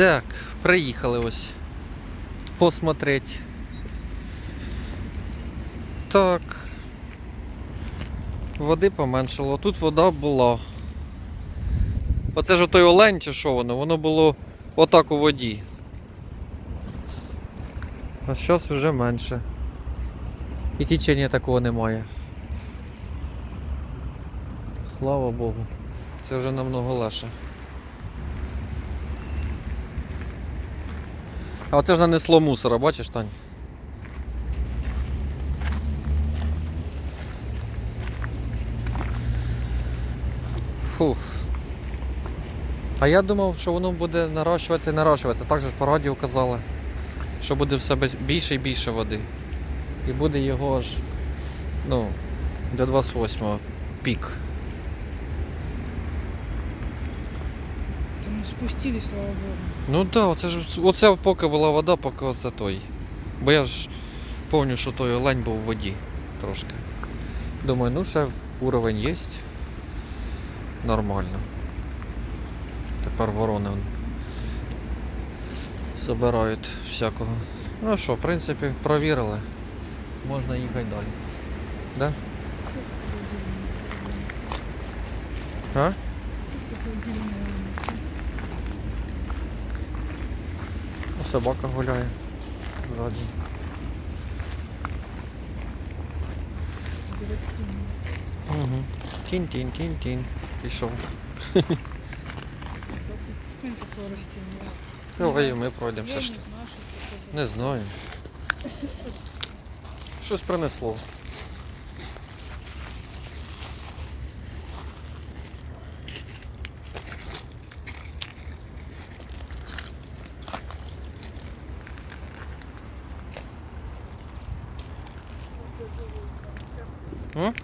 Так, приїхали ось посмотреть. Так. Води поменшало. Тут вода була. Оце ж той олень чи що воно? Воно було отак у воді. А зараз вже менше. І течення такого немає. Слава Богу. Це вже намного легше. А оце ж нанесло мусора, бачиш, Тань? Фух. А я думав, що воно буде нарощуватися і нарощуватися. Так же ж по радіо казали, що буде все більше і більше води. І буде його аж ну, до 28-го пік. Спустили, слава богу. Ну так, да, оце ж оце поки була вода, поки оце той. Бо я ж пам'ятаю, що той олень був в воді трошки. Думаю, ну ще уровень є. Нормально. Тепер ворони собирають всякого. Ну що, в принципі, провірили. Можна їхати далі. Да? А? Собака гуляє ззаді. Угу. Тінь-тінь, тінь-тінь. Пішов. Ну. Давай і ми пройдемося. Не знаю. Щось принесло. М?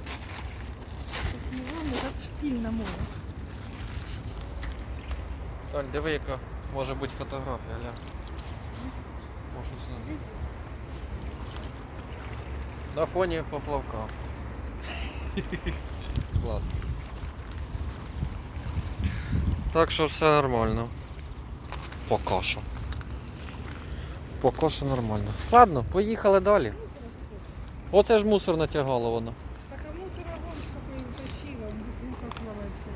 Море. Тань, диви, яка може бути фотографія, ля. Може це. На фоні поплавка. Ладно. Так що все нормально. Поки що. Поки що нормально. Ладно, поїхали далі. Оце ж мусор натягало воно. Так а мусор огонь какой утащила, ну как плавается.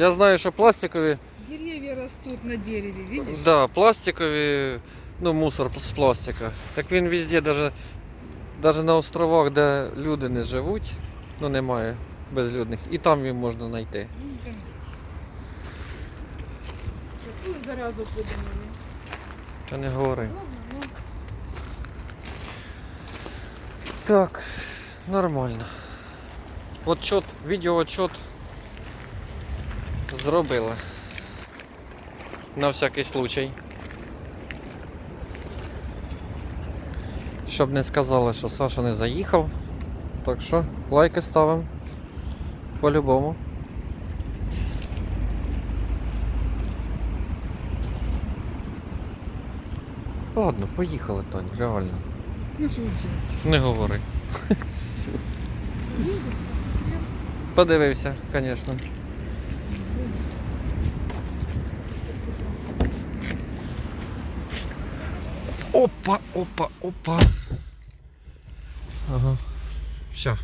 Я знаю, що пластикові Деревья растут на дереве, видишь? Да, пластикові, ну мусор з пластика. Так він везде, даже, даже на островах, де люди не живуть, ну немає безлюдних, і там їх можна знайти. Ну. Какую заразу придумали? Та не говори. Ладно, ну, Так, нормально. Отчет, відеоотчет зробили. На всякий случай. Щоб не сказали, що Саша не заїхав. Так що лайки ставимо. По-любому. Ладно, поїхали, Тань, реально. ну? Не говори. Подивився, звісно. Опа, опа, опа. Ага. Все,